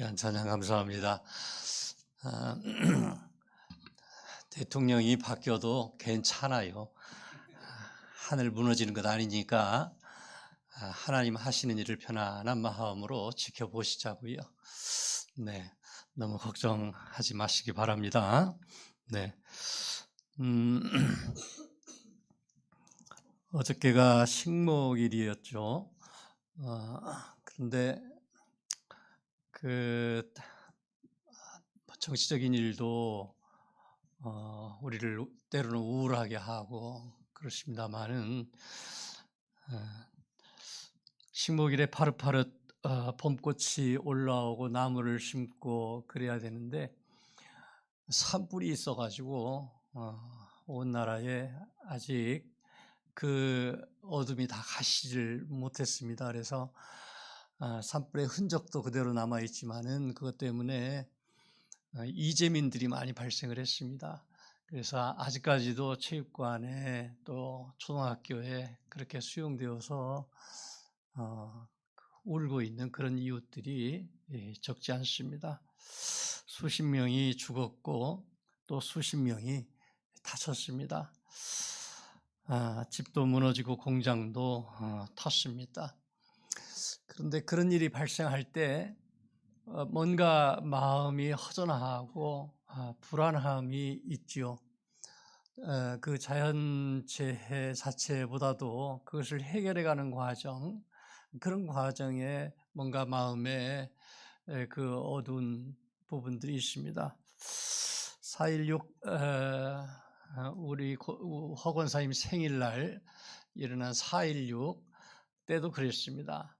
귀한 찬양 감사합니다. 아, 대통령이 바뀌어도 괜찮아요. 하늘 무너지는 것 아니니까 아, 하나님 하시는 일을 편안한 마음으로 지켜보시자고요. 네, 너무 걱정하지 마시기 바랍니다. 네, 음, 어저께가 식목일이었죠. 어, 그런데 그 정치적인 일도 어, 우리를 때로는 우울하게 하고 그렇습니다만은 어, 식목일에 파릇파릇 어, 봄꽃이 올라오고 나무를 심고 그래야 되는데 산불이 있어가지고 어, 온 나라에 아직 그 어둠이 다 가시질 못했습니다. 그래서 아, 산불의 흔적도 그대로 남아 있지만은 그것 때문에 어, 이재민들이 많이 발생을 했습니다. 그래서 아직까지도 체육관에 또 초등학교에 그렇게 수용되어서 어, 울고 있는 그런 이웃들이 예, 적지 않습니다. 수십 명이 죽었고 또 수십 명이 다쳤습니다. 아, 집도 무너지고 공장도 어, 탔습니다. 그런데 그런 일이 발생할 때 어, 뭔가 마음이 허전하고 아, 불안함이 있지요. 어, 그 자연재해 자체보다도 그것을 해결해가는 과정, 그런 과정에 뭔가 마음에 에, 그 어두운 부분들이 있습니다. 4.16 어, 우리 고- 허건사님 생일날 일어난 4.16 때도 그랬습니다.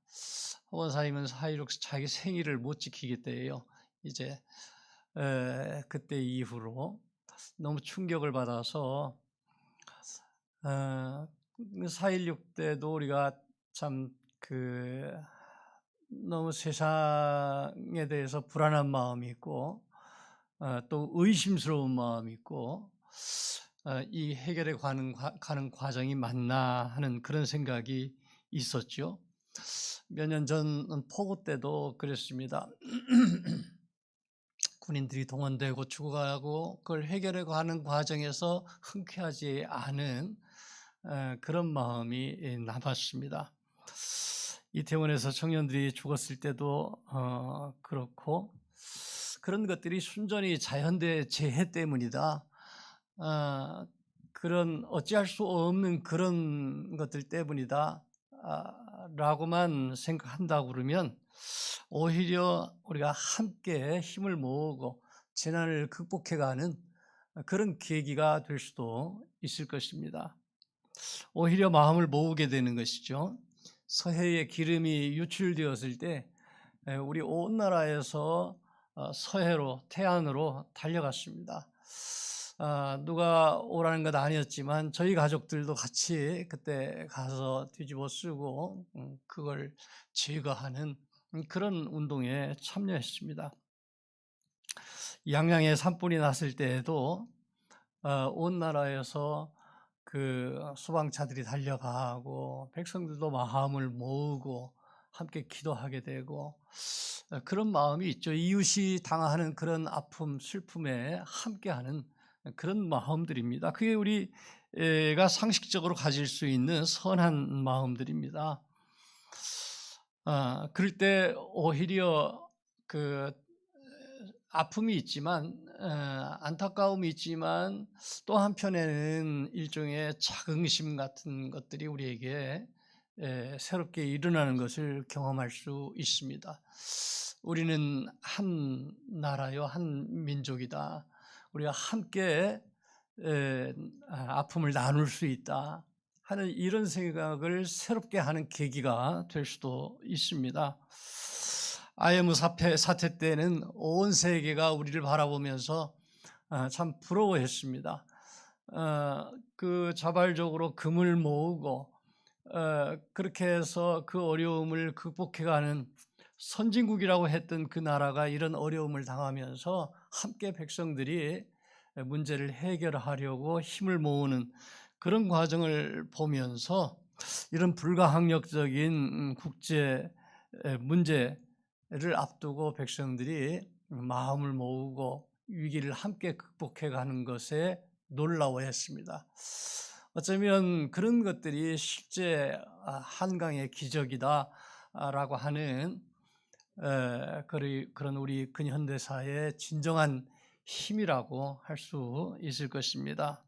허건사님은 4.16 자기 생일을 못 지키기 때예요. 이제 에, 그때 이후로 너무 충격을 받아서 어, 4.16 때도 우리가 참 그 너무 세상에 대해서 불안한 마음이 있고 어, 또 의심스러운 마음이 있고 어, 이 해결에 가는, 과- 가는 과정이 맞나 하는 그런 생각이 있었죠. 몇 년 전 포고 때도 그랬습니다. 군인들이 동원되고 죽어가고 그걸 해결해 가는 과정에서 흔쾌하지 않은 어, 그런 마음이 남았습니다. 이태원에서 청년들이 죽었을 때도 어, 그렇고 그런 것들이 순전히 자연대 재해 때문이다. 아, 그런 어찌할 수 없는 그런 것들 때문이다. 아, 라고만 생각한다고 그러면 오히려 우리가 함께 힘을 모으고 재난을 극복해가는 그런 계기가 될 수도 있을 것입니다. 오히려 마음을 모으게 되는 것이죠. 서해의 기름이 유출되었을 때 에, 우리 온 나라에서 어, 서해로 태안으로 달려갔습니다. 아, 누가 오라는 건 아니었지만 저희 가족들도 같이 그때 가서 뒤집어 쓰고 음, 그걸 제거하는 음, 그런 운동에 참여했습니다. 양양에 산불이 났을 때에도 어, 온 나라에서 그 소방차들이 달려가고 백성들도 마음을 모으고 함께 기도하게 되고 어, 그런 마음이 있죠. 이웃이 당하는 그런 아픔, 슬픔에 함께하는 그런 마음들입니다. 그게 우리가 상식적으로 가질 수 있는 선한 마음들입니다. 아, 그럴 때 오히려 그 아픔이 있지만 어, 안타까움이 있지만 또 한편에는 일종의 자긍심 같은 것들이 우리에게 에, 새롭게 일어나는 것을 경험할 수 있습니다. 우리는 한 나라요, 한 민족이다. 우리가 함께 에, 아, 아픔을 나눌 수 있다 하는 이런 생각을 새롭게 하는 계기가 될 수도 있습니다. 아이엠 사태, 사태 때는 온 세계가 우리를 바라보면서 아, 참 부러워했습니다. 어, 그 자발적으로 금을 모으고 어, 그렇게 해서 그 어려움을 극복해가는 선진국이라고 했던 그 나라가 이런 어려움을 당하면서 함께 백성들이 문제를 해결하려고 힘을 모으는 그런 과정을 보면서 이런 불가항력적인 국제 문제 앞두고 백성들이 마음을 모으고 위기를 함께 극복해 가는 것에 놀라워했습니다. 어쩌면 그런 것들이 실제 아, 한강의 기적이다라고 하는 에, 그런 우리 근현대사의 진정한 힘이라고 할 수 있을 것입니다.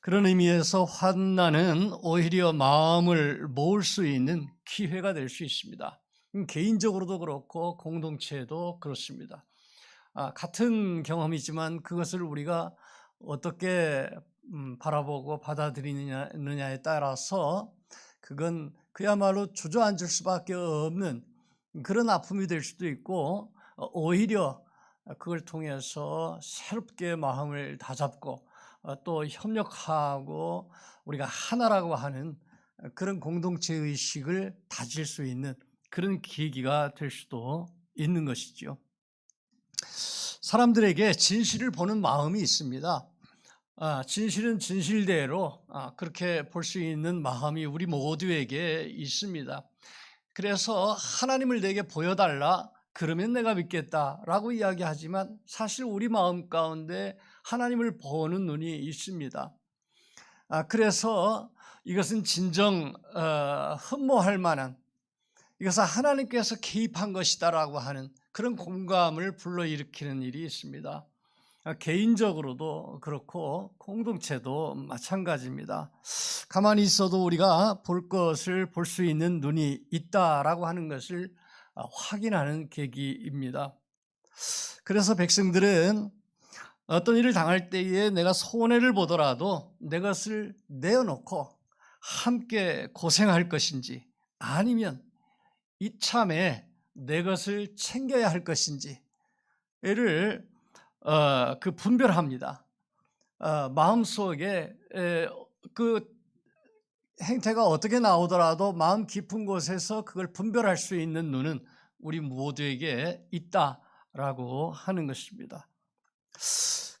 그런 의미에서 환난은 오히려 마음을 모을 수 있는 기회가 될 수 있습니다. 음, 개인적으로도 그렇고 공동체도 그렇습니다. 아, 같은 경험이지만 그것을 우리가 어떻게 음, 바라보고 받아들이느냐에 따라서 그건 그야말로 주저앉을 수밖에 없는 그런 아픔이 될 수도 있고 어, 오히려 그걸 통해서 새롭게 마음을 다잡고 어, 또 협력하고 우리가 하나라고 하는 그런 공동체 의식을 다질 수 있는 그런 계기가 될 수도 있는 것이죠. 사람들에게 진실을 보는 마음이 있습니다. 아, 진실은 진실대로 아, 그렇게 볼 수 있는 마음이 우리 모두에게 있습니다. 그래서 하나님을 내게 보여달라 그러면 내가 믿겠다라고 이야기하지만 사실 우리 마음 가운데 하나님을 보는 눈이 있습니다. 아, 그래서 이것은 진정 어, 흠모할 만한 이것은 하나님께서 개입한 것이다라고 하는 그런 공감을 불러일으키는 일이 있습니다. 아, 개인적으로도 그렇고 공동체도 마찬가지입니다. 가만히 있어도 우리가 볼 것을 볼 수 있는 눈이 있다라고 하는 것을 아, 확인하는 계기입니다. 그래서 백성들은 어떤 일을 당할 때에 내가 손해를 보더라도 내 것을 내어놓고 함께 고생할 것인지 아니면 이참에 내 것을 챙겨야 할 것인지를 어, 그 분별합니다. 어, 마음속에 에, 그 행태가 어떻게 나오더라도 마음 깊은 곳에서 그걸 분별할 수 있는 눈은 우리 모두에게 있다라고 하는 것입니다.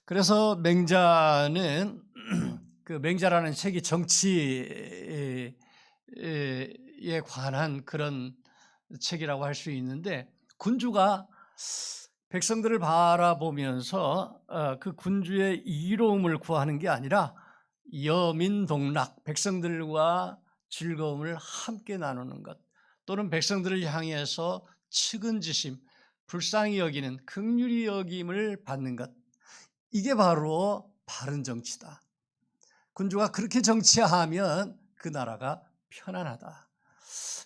그래서 맹자는 그 맹자라는 책이 정치에 관한 그런 책이라고 할 수 있는데 군주가 백성들을 바라보면서 어, 그 군주의 이로움을 구하는 게 아니라 여민동락 백성들과 즐거움을 함께 나누는 것 또는 백성들을 향해서 측은지심 불쌍히 여기는 극률이 여김을 받는 것 이게 바로 바른 정치다. 군주가 그렇게 정치하면 그 나라가 편안하다.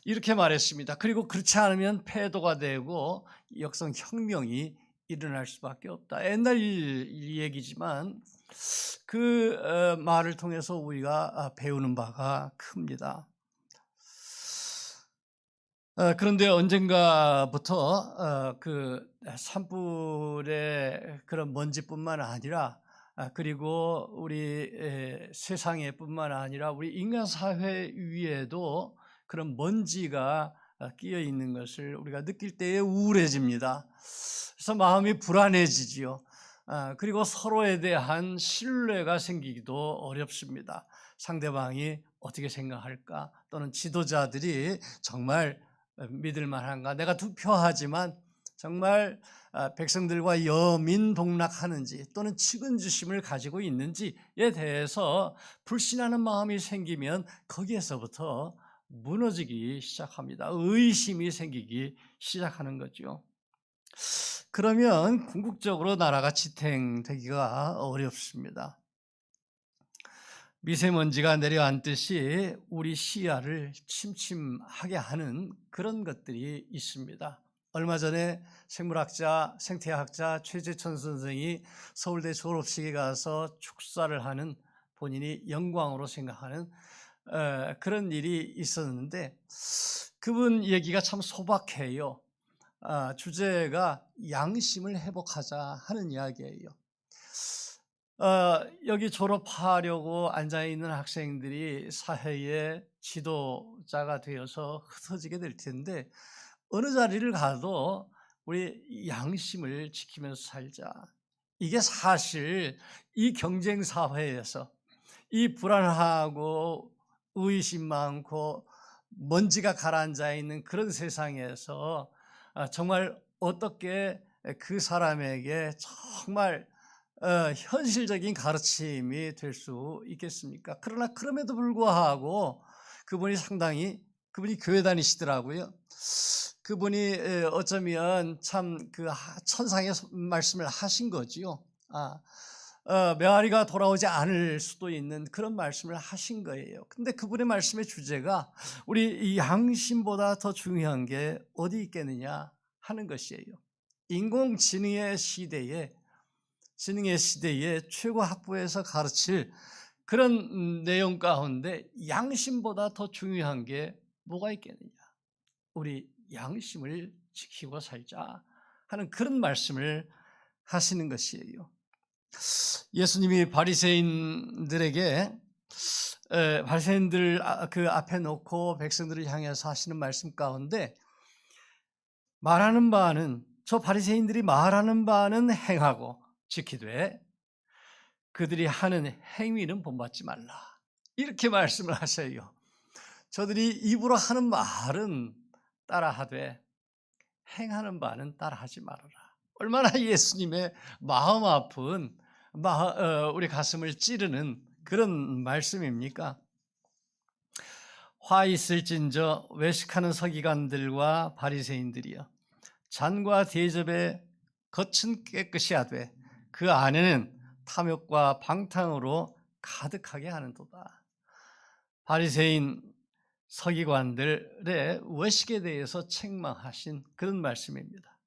이렇게 말했습니다. 그리고 그렇지 않으면 패도가 되고 역성 혁명이 일어날 수밖에 없다. 옛날 얘기지만 그 어, 말을 통해서 우리가 아, 배우는 바가 큽니다. 어, 그런데 언젠가부터 어, 그 산불의 그런 먼지뿐만 아니라 아, 그리고 우리 세상에뿐만 아니라 우리 인간 사회 위에도 그런 먼지가 끼어 있는 것을 우리가 느낄 때에 우울해집니다. 그래서 마음이 불안해지지요. 아, 그리고 서로에 대한 신뢰가 생기기도 어렵습니다. 상대방이 어떻게 생각할까? 또는 지도자들이 정말 믿을 만한가? 내가 투표하지만 정말 아, 백성들과 여민 동락하는지 또는 측은주심을 가지고 있는지에 대해서 불신하는 마음이 생기면 거기에서부터 무너지기 시작합니다. 의심이 생기기 시작하는 거죠. 그러면 궁극적으로 나라가 지탱되기가 어렵습니다. 미세먼지가 내려앉듯이 우리 시야를 침침하게 하는 그런 것들이 있습니다. 얼마 전에 생물학자, 생태학자 최재천 선생이 서울대 졸업식에 가서 축사를 하는 본인이 영광으로 생각하는 어, 그런 일이 있었는데 그분 얘기가 참 소박해요. 아, 주제가 양심을 회복하자 하는 이야기예요. 어, 여기 졸업하려고 앉아 있는 학생들이 사회의 지도자가 되어서 흩어지게 될 텐데 어느 자리를 가도 우리 양심을 지키면서 살자. 이게 사실 이 경쟁 사회에서 이 불안하고 의심 많고 먼지가 가라앉아 있는 그런 세상에서 아, 정말 어떻게 그 사람에게 정말 어, 현실적인 가르침이 될 수 있겠습니까? 그러나 그럼에도 불구하고 그분이 상당히 그분이 교회 다니시더라고요. 그분이 에, 어쩌면 참 그 천상의 소- 말씀을 하신 거지요. 아, 어, 메아리가 돌아오지 않을 수도 있는 그런 말씀을 하신 거예요. 근데 그분의 말씀의 주제가 우리 이 양심보다 더 중요한 게 어디 있겠느냐 하는 것이에요. 인공지능의 시대에 지능의 시대에 최고 학부에서 가르칠 그런 음, 내용 가운데 양심보다 더 중요한 게 뭐가 있겠느냐? 우리 양심을 지키고 살자 하는 그런 말씀을 하시는 것이에요. 예수님이 바리새인들에게 에, 바리새인들 아, 그 앞에 놓고 백성들을 향해서 하시는 말씀 가운데 말하는 바는 저 바리새인들이 말하는 바는 행하고 지키되 그들이 하는 행위는 본받지 말라. 이렇게 말씀을 하셔요. 저들이 입으로 하는 말은 따라하되 행하는 바는 따라하지 말아라. 얼마나 예수님의 마음 아픈 우리 가슴을 찌르는 그런 말씀입니까? 화 있을진저 외식하는 서기관들과 바리새인들이여 잔과 대접에 겉은 깨끗이 하되 그 안에는 탐욕과 방탕으로 가득하게 하는도다. 바리새인 서기관들의 외식에 대해서 책망하신 그런 말씀입니다.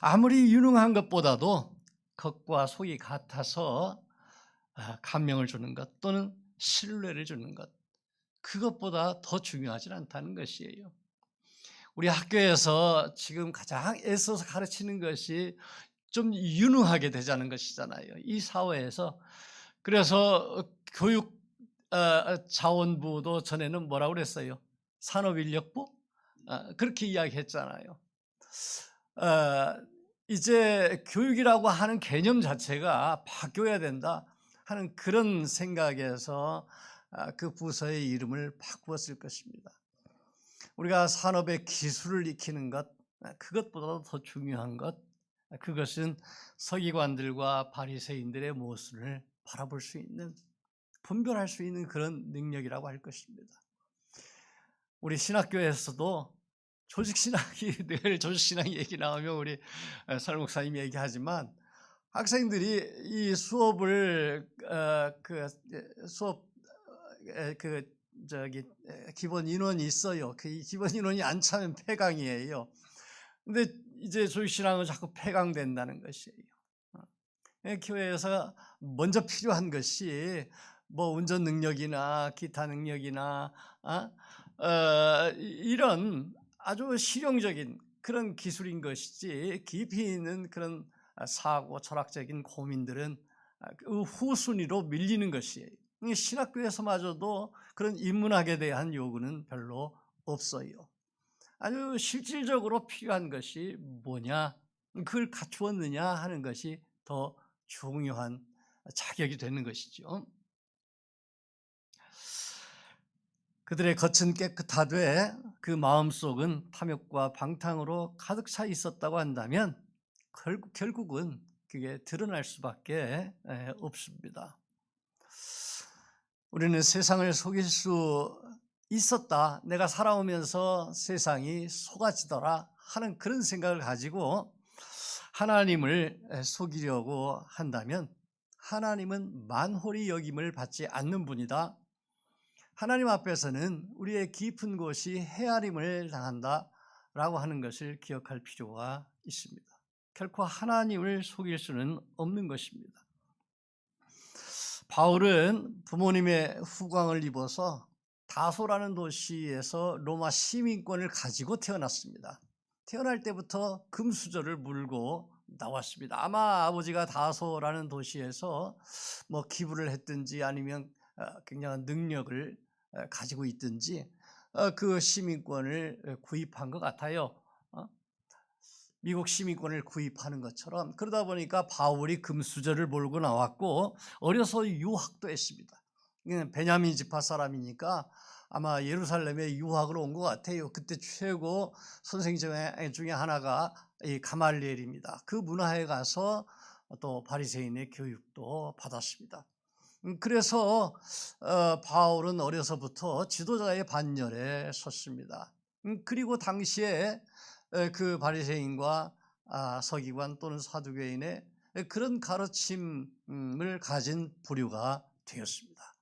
아무리 유능한 것보다도 겉과 속이 같아서 아, 감명을 주는 것 또는 신뢰를 주는 것 그것보다 더 중요하지 않다는 것이에요. 우리 학교에서 지금 가장 애써서 가르치는 것이 좀 유능하게 되자는 것이잖아요. 이 사회에서 그래서 교육 어, 자원부도 전에는 뭐라고 그랬어요? 산업인력부 어, 그렇게 이야기했잖아요. 어, 이제 교육이라고 하는 개념 자체가 바뀌어야 된다 하는 그런 생각에서 아, 그 부서의 이름을 바꾸었을 것입니다. 우리가 산업의 기술을 익히는 것, 아, 그것보다 더 중요한 것, 아, 그것은 서기관들과 바리새인들의 모습을 바라볼 수 있는, 분별할 수 있는 그런 능력이라고 할 것입니다. 우리 신학교에서도 조직신학이 늘 조직신학 얘기 나오면 우리 설목사님 얘기하지만 학생들이 이 수업을 어, 그 수업 에, 그 저기 에, 기본 인원이 있어요. 그이 기본 인원이 안 차면 폐강이에요. 근데 이제 조직신학은 자꾸 폐강된다는 것이에요. 어. 예, 교회에서 먼저 필요한 것이 뭐 운전 능력이나 기타 능력이나 어? 어, 이- 이런 아주 실용적인 그런 기술인 것이지 깊이 있는 그런 사고 철학적인 고민들은 그 후순위로 밀리는 것이에요. 이 신학교에서마저도 그런 인문학에 대한 요구는 별로 없어요. 아주 실질적으로 필요한 것이 뭐냐, 그걸 갖추었느냐 하는 것이 더 중요한 자격이 되는 것이죠. 그들의 겉은 깨끗하되 그 마음속은 탐욕과 방탕으로 가득 차 있었다고 한다면 결국, 결국은 그게 드러날 수밖에 에, 없습니다. 우리는 세상을 속일 수 있었다. 내가 살아오면서 세상이 속아지더라 하는 그런 생각을 가지고 하나님을 에, 속이려고 한다면 하나님은 만홀히 여김을 받지 않는 분이다. 하나님 앞에서는 우리의 깊은 곳이 헤아림을 당한다라고 하는 것을 기억할 필요가 있습니다. 결코 하나님을 속일 수는 없는 것입니다. 바울은 부모님의 후광을 입어서 다소라는 도시에서 로마 시민권을 가지고 태어났습니다. 태어날 때부터 금수저를 물고 나왔습니다. 아마 아버지가 다소라는 도시에서 뭐 기부를 했든지 아니면 어, 굉장한 능력을 어, 가지고 있든지 어, 그 시민권을 구입한 것 같아요. 어? 미국 시민권을 구입하는 것처럼 그러다 보니까 바울이 금수저를 몰고 나왔고 어려서 유학도 했습니다. 베냐민 지파 사람이니까 아마 예루살렘에 유학을 온것 같아요. 그때 최고 선생 중에 하나가 이 가말리엘입니다. 그 문화에 가서 또 바리새인의 교육도 받았습니다. 음, 그래서 어, 바울은 어려서부터 지도자의 반열에 섰습니다. 음, 그리고 당시에 에, 그 바리새인과 아, 서기관 또는 사두개인의 그런 가르침을 가진 부류가 되었습니다.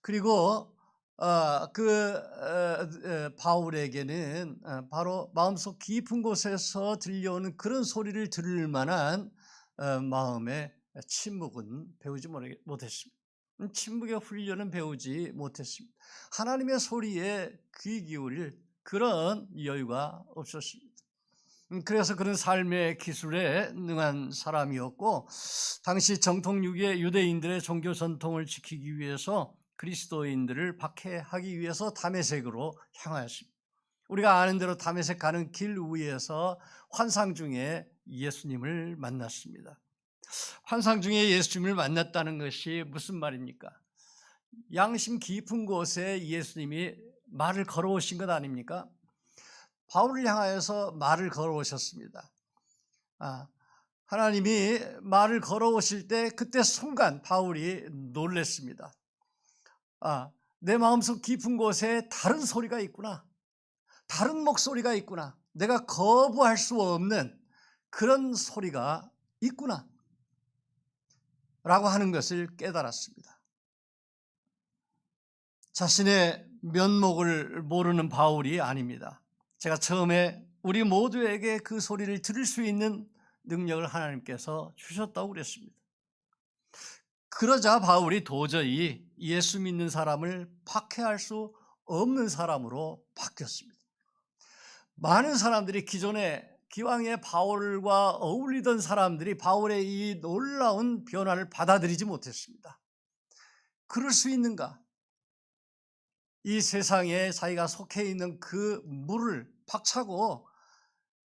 그리고 어, 그 어, 어, 바울에게는 어, 바로 마음속 깊은 곳에서 들려오는 그런 소리를 들을 만한 어, 마음의 침묵은 배우지 못했습니다. 음, 침묵의 훈련은 배우지 못했습니다. 하나님의 소리에 귀 기울일 그런 여유가 없었습니다. 음, 그래서 그런 삶의 기술에 능한 사람이었고 당시 정통 유의 유대인들의 종교 전통을 지키기 위해서 그리스도인들을 박해하기 위해서 다메섹으로 향하였습니다. 우리가 아는 대로 다메섹 가는 길 위에서 환상 중에 예수님을 만났습니다. 환상 중에 예수님을 만났다는 것이 무슨 말입니까? 양심 깊은 곳에 예수님이 말을 걸어오신 것 아닙니까? 바울을 향하여서 말을 걸어오셨습니다. 아, 하나님이 말을 걸어오실 때 그때 순간 바울이 놀랬습니다. 아, 내 마음속 깊은 곳에 다른 소리가 있구나. 다른 목소리가 있구나. 내가 거부할 수 없는 그런 소리가 있구나. 라고 하는 것을 깨달았습니다. 자신의 면목을 모르는 바울이 아닙니다. 제가 처음에 우리 모두에게 그 소리를 들을 수 있는 능력을 하나님께서 주셨다고 그랬습니다. 그러자 바울이 도저히 예수 믿는 사람을 박해할 수 없는 사람으로 바뀌었습니다. 많은 사람들이 기존에 기왕에 바울과 어울리던 사람들이 바울의 이 놀라운 변화를 받아들이지 못했습니다. 그럴 수 있는가? 이 세상에 자기가 속해 있는 그 물을 박차고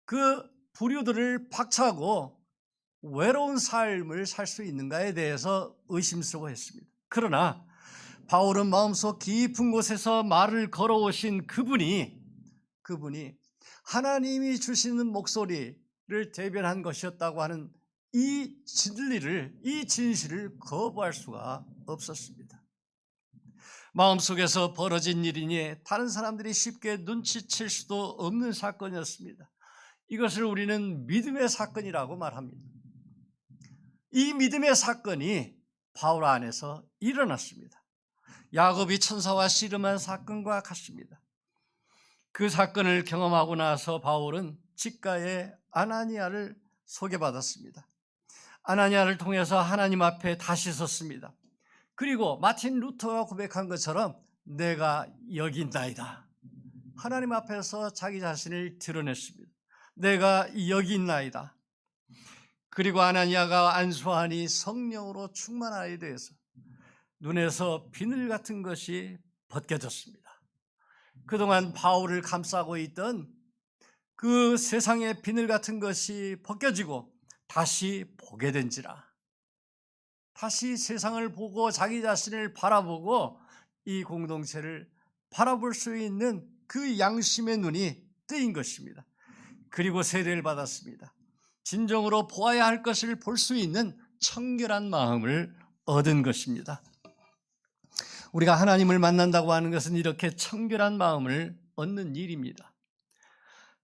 그 부류들을 박차고 외로운 삶을 살 수 있는가에 대해서 의심스러워 했습니다. 그러나 바울은 마음속 깊은 곳에서 말을 걸어오신 그분이 그분이 하나님이 주시는 목소리를 대변한 것이었다고 하는 이 진리를 이 진실을 거부할 수가 없었습니다. 마음속에서 벌어진 일이니 다른 사람들이 쉽게 눈치챌 수도 없는 사건이었습니다. 이것을 우리는 믿음의 사건이라고 말합니다. 이 믿음의 사건이 바울 안에서 일어났습니다. 야곱이 천사와 씨름한 사건과 같습니다. 그 사건을 경험하고 나서 바울은 직가의 아나니아를 소개받았습니다. 아나니아를 통해서 하나님 앞에 다시 섰습니다. 그리고 마틴 루터가 고백한 것처럼 내가 여기 있나이다. 하나님 앞에서 자기 자신을 드러냈습니다. 내가 여기 있나이다. 그리고 아나니아가 안수하니 성령으로 충만하에 대해서 눈에서 비늘 같은 것이 벗겨졌습니다. 그동안 바울을 감싸고 있던 그 세상의 비늘 같은 것이 벗겨지고 다시 보게 된지라. 다시 세상을 보고 자기 자신을 바라보고 이 공동체를 바라볼 수 있는 그 양심의 눈이 뜨인 것입니다. 그리고 세례를 받았습니다. 진정으로 보아야 할 것을 볼 수 있는 청결한 마음을 얻은 것입니다. 우리가 하나님을 만난다고 하는 것은 이렇게 청결한 마음을 얻는 일입니다.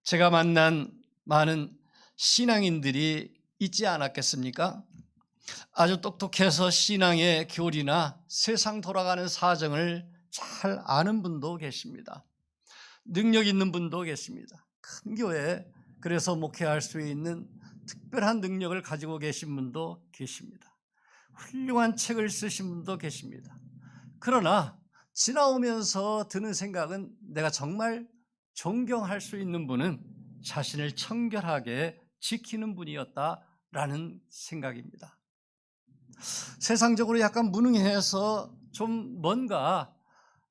제가 만난 많은 신앙인들이 있지 않았겠습니까? 아주 똑똑해서 신앙의 교리나 세상 돌아가는 사정을 잘 아는 분도 계십니다. 능력 있는 분도 계십니다. 큰 교회, 그래서 목회할 수 있는 특별한 능력을 가지고 계신 분도 계십니다. 훌륭한 책을 쓰신 분도 계십니다. 그러나 지나오면서 드는 생각은 내가 정말 존경할 수 있는 분은 자신을 청결하게 지키는 분이었다라는 생각입니다. 세상적으로 약간 무능해서 좀 뭔가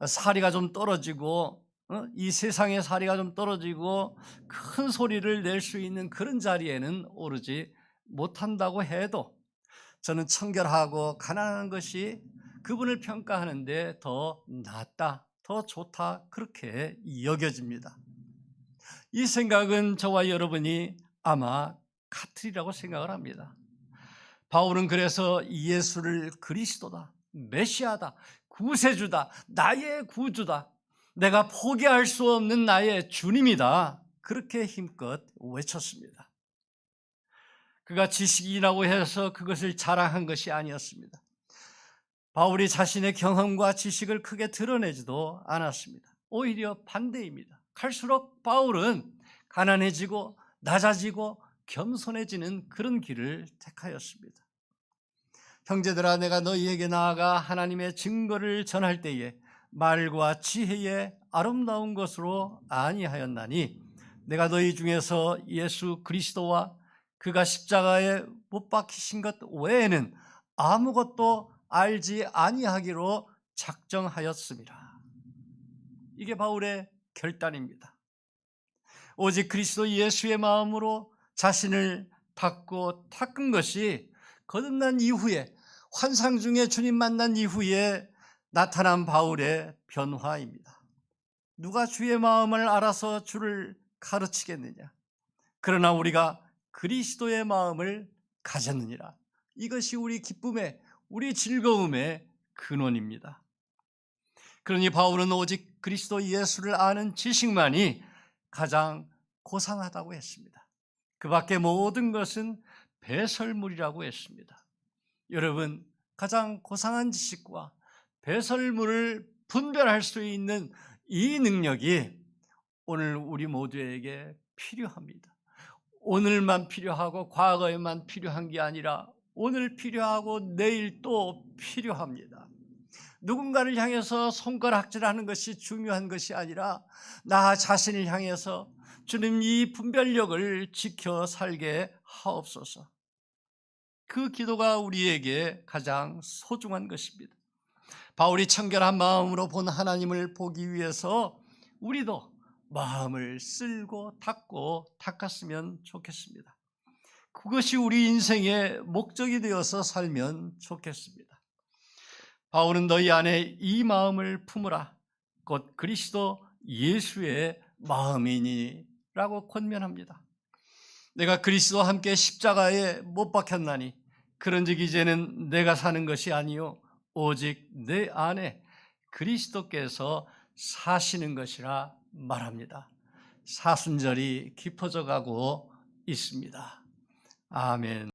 사리가 좀 떨어지고 어? 이 세상의 사리가 좀 떨어지고 큰 소리를 낼 수 있는 그런 자리에는 오르지 못한다고 해도 저는 청결하고 가난한 것이 그분을 평가하는데 더 낫다, 더 좋다, 그렇게 여겨집니다. 이 생각은 저와 여러분이 아마 같으리라고 생각을 합니다. 바울은 그래서 예수를 그리스도다, 메시아다, 구세주다, 나의 구주다, 내가 포기할 수 없는 나의 주님이다. 그렇게 힘껏 외쳤습니다. 그가 지식이라고 해서 그것을 자랑한 것이 아니었습니다. 바울이 자신의 경험과 지식을 크게 드러내지도 않았습니다. 오히려 반대입니다. 갈수록 바울은 가난해지고 낮아지고 겸손해지는 그런 길을 택하였습니다. 형제들아 내가 너희에게 나아가 하나님의 증거를 전할 때에 말과 지혜의 아름다운 것으로 아니하였나니 내가 너희 중에서 예수 그리스도와 그가 십자가에 못 박히신 것 외에는 아무것도 알지 아니하기로 작정하였습니다. 이게 바울의 결단입니다. 오직 그리스도 예수의 마음으로 자신을 닦고 닦은 것이 거듭난 이후에 환상 중에 주님 만난 이후에 나타난 바울의 변화입니다. 누가 주의 마음을 알아서 주를 가르치겠느냐? 그러나 우리가 그리스도의 마음을 가졌느니라. 이것이 우리 기쁨의, 우리 즐거움의 근원입니다. 그러니 바울은 오직 그리스도 예수를 아는 지식만이 가장 고상하다고 했습니다. 그 밖에 모든 것은 배설물이라고 했습니다. 여러분, 가장 고상한 지식과 배설물을 분별할 수 있는 이 능력이 오늘 우리 모두에게 필요합니다. 오늘만 필요하고 과거에만 필요한 게 아니라 오늘 필요하고 내일 또 필요합니다. 누군가를 향해서 손가락질하는 것이 중요한 것이 아니라 나 자신을 향해서 주님 이 분별력을 지켜 살게 하옵소서. 그 기도가 우리에게 가장 소중한 것입니다. 바울이 청결한 마음으로 본 하나님을 보기 위해서 우리도 마음을 쓸고 닦고 닦았으면 좋겠습니다. 그것이 우리 인생의 목적이 되어서 살면 좋겠습니다. 바울은 너희 안에 이 마음을 품으라. 곧 그리스도 예수의 마음이니 라고 권면합니다. 내가 그리스도와 함께 십자가에 못 박혔나니 그런즉 이제는 내가 사는 것이 아니요 오직 내 안에 그리스도께서 사시는 것이라 말합니다. 사순절이 깊어져 가고 있습니다. 아멘.